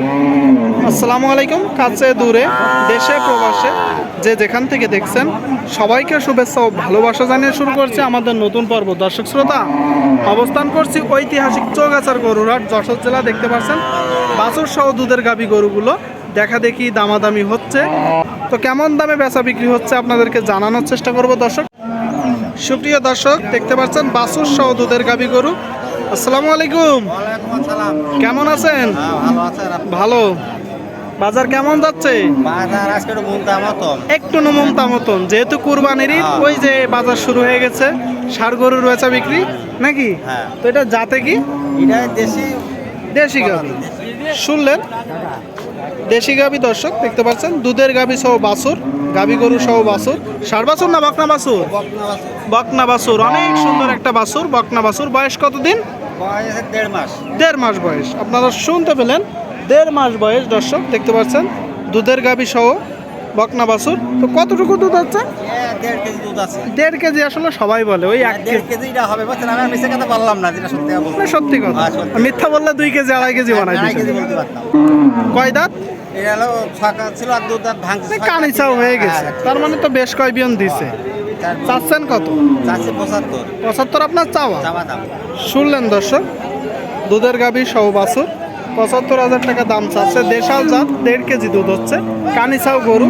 আসসালামু আলাইকুম, কাছে দূরে, দেশে, প্রবাসে, যে যেখান থেকে দেখছেন, সবাইকে শুভেচ্ছা ও ভালোবাসা জানিয়ে শুরু করছি আমাদের নতুন পর্ব। দর্শক শ্রোতা, অবস্থান করছি ঐতিহাসিক চৌগাছার গরুরহাট, যশোর জেলা, দেখতে পাচ্ছেন, বাছুর সহ দুধের গাবি গরুগুলো দেখা দেখি দামাদামি হচ্ছে। তো কেমন দামে বেচা বিক্রি হচ্ছে আপনাদেরকে জানানোর চেষ্টা করব দর্শক। সুপ্রিয় দর্শক, দেখতে পাচ্ছেন, বাছুর সহ দুধের গাবি গরু আসসালামু আলাইকুম। আসসালাম। কেমন আছেন? হ্যাঁ, ভালো বাজার কেমন যাচ্ছে? একটু মনটা মতন। যেহেতু কুরবানির হ্যাঁ। ওই যে বাজার শুরু হয়ে গেছে ষাড় গরুর বেচা বিক্রি নাকি? হ্যাঁ। তো এটা যাতে কি? দেশি। দেশি গাবি। শুনলেন? দেশি গাবি দর্শক দেখতে পাচ্ছেন? দুধের গাবি সহ বাছুর। গাবি গরু সহ বাসুর সার বাসুর না বাকনা বাসুর বকনা বাসুর অনেক সুন্দর একটা বাসুর বকনা বাসুর বয়স কতদিন? দেড় মাস। দেড় মাস বয়স। আপনারা শুনতে পেলেন দেড় মাস বয়স দর্শক দেখতে পাচ্ছেন দুধের গাবি সহ বকনা বাসুর তো কতটুকু দুধ হচ্ছে এ, দেড় কেজি দুধ আছে। দেড় কেজি আসলে সবাই বলে ওই এক দেড় কেজি। কেজিটা হবে বুঝছেন? আমি মিশে কথা বললাম না যেটা সত্যি না, সত্যি কথা। হ্যাঁ, মিথ্যা বললে দুই কেজি আড়াই কেজি বানাই আড়াই কেজি বলতে পারতাম। কয় দাঁত? এটা হলো ছকা ছিল আর দুধ দাঁত ভাঙছে। কানিচাও হয়ে গেছে। হ্যাঁ, তার মানে তো বেশ কয় বিয়ন দিছে চাচ্ছেন কত? চারশো পঁচাত্তর। পঁচাত্তর আপনার চাওয়া? চাওয়া দাম শুনলেন দর্শক দুধের গাভী সহ বাছুর। পঁচাত্তর হাজার টাকা দাম চাচ্ছে। দেশাল জাত দেড় কেজি দুধ হচ্ছে। কানিচাও গরু।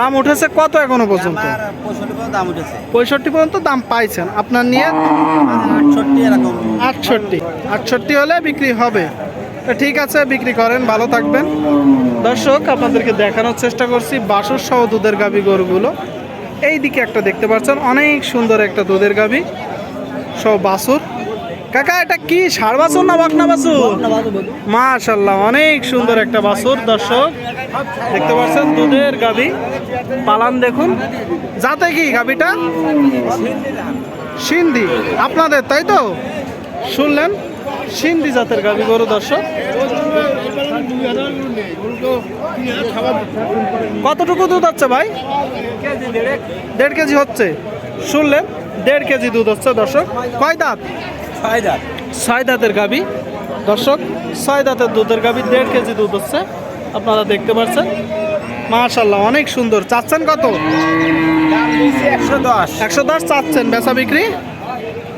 দাম উঠেছে কত এখনও পর্যন্ত? পঁয়ষট্টি পর্যন্ত দাম উঠেছে। পঁয়ষট্টি পর্যন্ত দাম পাইছেন। আপনার নিয়ে আটষট্টি এরকম। আটষট্টি। আটষট্টি হলে বিক্রি হবে। তো ঠিক আছে বিক্রি করেন ভালো থাকবেন। দর্শক আপনাদেরকে দেখানোর চেষ্টা করছি বাসুর সহ দুধের গাভী গরুগুলো। এই দিকে একটা দেখতে পাচ্ছেন অনেক সুন্দর একটা দুধের গাভী। সহ বাসুর। কাকা এটা কি ষাড় বাছুর না বকনা বাছুর মাশাল্লাহ অনেক সুন্দর একটা বাছুর দর্শক দেখতে পাচ্ছেন দুধের গাভী। পালান দেখুন। যাতে কি গাভীটা? সিন্ধি। আপনাদের তাই তো? শুনলেন? সিন্ধি জাতের গাভী গরু দর্শক। কতটুকু দুধ হচ্ছে ভাই? দেড় কেজি হচ্ছে। শুনলেন? দেড় কেজি দুধ হচ্ছে দর্শক। কয় দাঁত? ছয় দাঁত। ছয় দাঁতের গাভী। দর্শক ছয় দাঁতের দুধের গাভী দেড় কেজি দুধ হচ্ছে। আপনারা দেখতে পাচ্ছেন? মাশাল্লাহ অনেক সুন্দর। চাচ্ছেন কত? একশো দশ। একশো দশ চাচ্ছেন বেচা বিক্রি?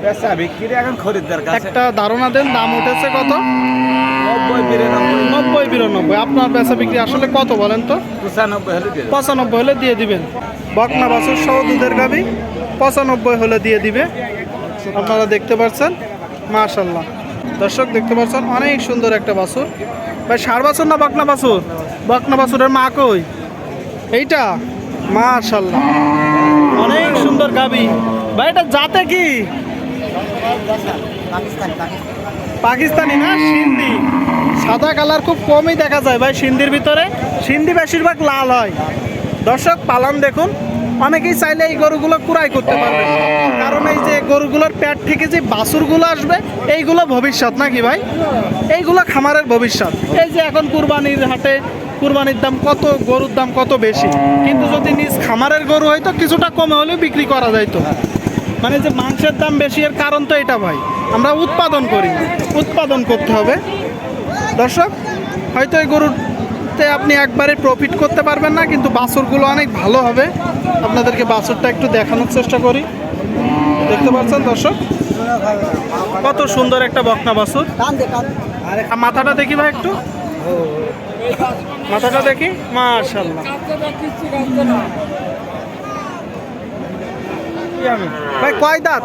বেচা বিক্রি এখন খরিদ্দার একটা ধারণা দেন দাম উঠেছে কত? নব্বই বিরানব্বই। নব্বই বিরানব্বই। আপনার বেচা বিক্রি আসলে কত বলেন তো? পঁচানব্বই হলে দিয়ে পঁচানব্বই হলে দিয়ে দিবেন। বকনা বাছুর সহ দুধের গাভী পঁচানব্বই হলে দিয়ে দিবে। আপনারা দেখতে পাচ্ছেন? মাশাল্লাহ দর্শক, দেখতে পাচ্ছেন, অনেক সুন্দর একটা বাছুর। ভাই, সার বাছুর না বকনা বাছুর? বকনা বাছুরের মা কই? এইটা? মাশাল্লাহ অনেক সুন্দর গাভী ভাই, এটা জাতে কি? পাকিস্তানি না, সিন্ধি। সাদা কালার খুব কমই দেখা যায়, ভাই, সিন্ধির ভিতরে। সিন্ধি বেশিরভাগ লাল হয়। দর্শক, পালন দেখুন। অনেকেই চাইলে এই গরুগুলো কুড়াই করতে পারবে। কারণ এই যে গরুগুলোর প্যাট থেকে যে বাছুরগুলো আসবে, এইগুলো ভবিষ্যৎ নাকি ভাই? এইগুলো খামারের ভবিষ্যৎ। এই যে এখন কুরবানির হাটে কুরবানির দাম কত, গরুর দাম কত বেশি? কিন্তু যদি নিজ খামারের গরু হয়তো কিছুটা কমে হলেও বিক্রি করা যাইতো মানে যে মাংসের দাম বেশি, এর কারণ তো এটা ভাই। আমরা উৎপাদন করি। উৎপাদন করতে হবে। দর্শক, হয়তো এই গরুতে আপনি একবারে প্রফিট করতে পারবেন না, কিন্তু বাছুরগুলো অনেক ভালো হবে। আপনাদেরকে বাছুরটা একটু দেখানোর চেষ্টা করি। দেখতে পাচ্ছেন দর্শক? কত সুন্দর একটা বকনা বাছুর। আর মাথাটা দেখি ভাই একটু। মাথাটা দেখি? মাশাল্লাহ ভাই কয় দাঁত?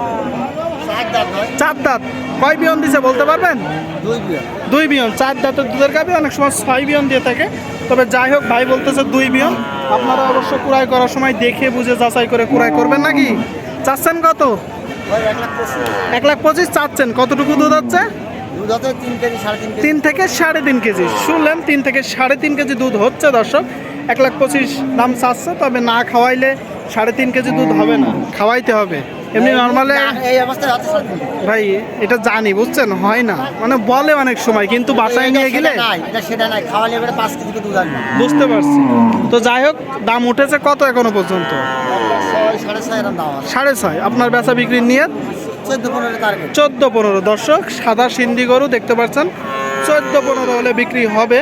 চার দাঁত। কয় বিয়ন দিছে বলতে পারবেন? দুই বিয়ন। চার দাঁতের দুধের গাবি অনেক সময় ছয় বিয়ন দিয়ে থাকে। তবে যাই হোক ভাই বলতেছে দুই বিয়ন। আপনারা অবশ্য কুড়াই করার সময় দেখে বুঝে যাচাই করে কুড়াই করবেন নাকি? চাচ্ছেন কত? এক লাখ পঁচিশ চাচ্ছেন। কতটুকু দুধ হচ্ছে? তিন থেকে সাড়ে তিন কেজি। শুনলেন, তিন থেকে সাড়ে তিন কেজি দুধ হচ্ছে দর্শক। এক লাখ পঁচিশ দাম চাচ্ছে, তবে না খাওয়াইলে সাড়ে তিন কেজি দুধ হবে না। খাওয়াইতে হবে। এমনি নর্মালে এই অবস্থায় সাড়ে ভাই এটা জানি বুঝছেন? হয় না। মানে বলে অনেক সময় কিন্তু বাসায় নিয়ে গেলে সেটা নাই খাওয়ালে এবারে পাঁচ কেজি দুধ আসবে বুঝতে পারছি। তো যাই হোক দাম উঠেছে কত এখনও পর্যন্ত? সাড়ে ছয় আপনার বেচা বিক্রির নিয়ে চোদ্দ পনেরো টার্গেট চোদ্দ পনেরো। দর্শক সাদা সিন্ধি গরু দেখতে পাচ্ছেন। চোদ্দ পনেরো হলে বিক্রি হবে।